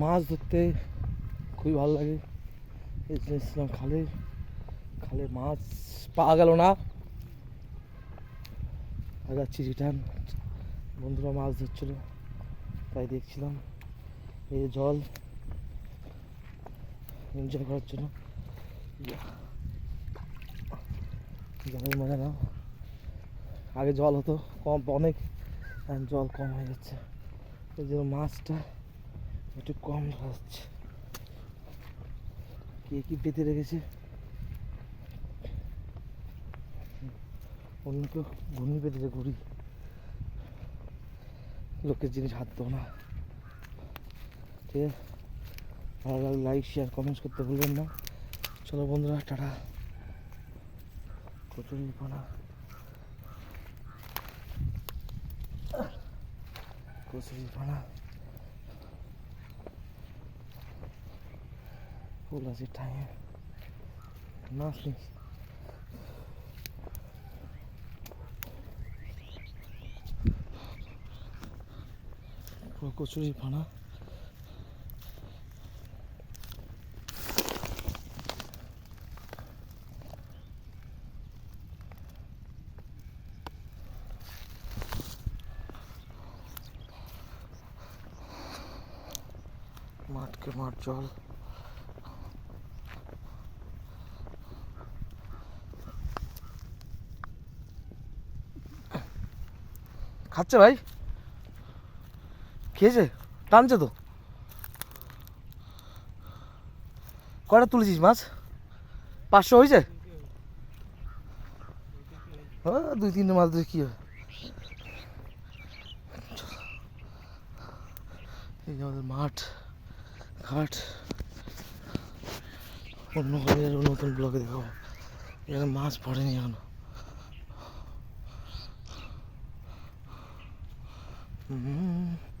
মাছ ধরতে খুবই ভালো লাগে। এসেছিলাম খালে খালে মাছ পাওয়া গেল না। যাচ্ছি রিটার্ন বন্ধুরা মাছ ধরছিল, তাই দেখছিলাম। এই জল এনজয় করার জন্য। জলের মজা নাও। আগে জল হতো, কম, অনেক জল কম হয়ে যাচ্ছে। এই জন্য মাছটা একটু কম ধরা কে কি পেতে রেখেছে? অন্য কেউ ঘুড়ি পেতেছে ঘুড়ি লোকের জিনিস হাত দেবো না। ঠিক আছে? ভালো লাগলে লাইক শেয়ার কমেন্টস করতে ভুলবেন না। চলো বন্ধুরা, টাটা। কচুরি পানা কচুরি পানা ফুল আছে টাইম নাথিং পুরো কচুরি পানা মাঠকে মাঠ জল খাচ্ছে ভাই। খেয়েছে? টানছে তো। কয়টা তুলেছিস মাছ? পাঁচশো হয়েছে? ও দুই তিনটে মাছ ধরে কী হবে এই আমাদের মাঠ, ঘাট। অন্য নতুন ব্লগে দেখাবো এখানে মাছ পড়েনি এখনও। Mm-hmm.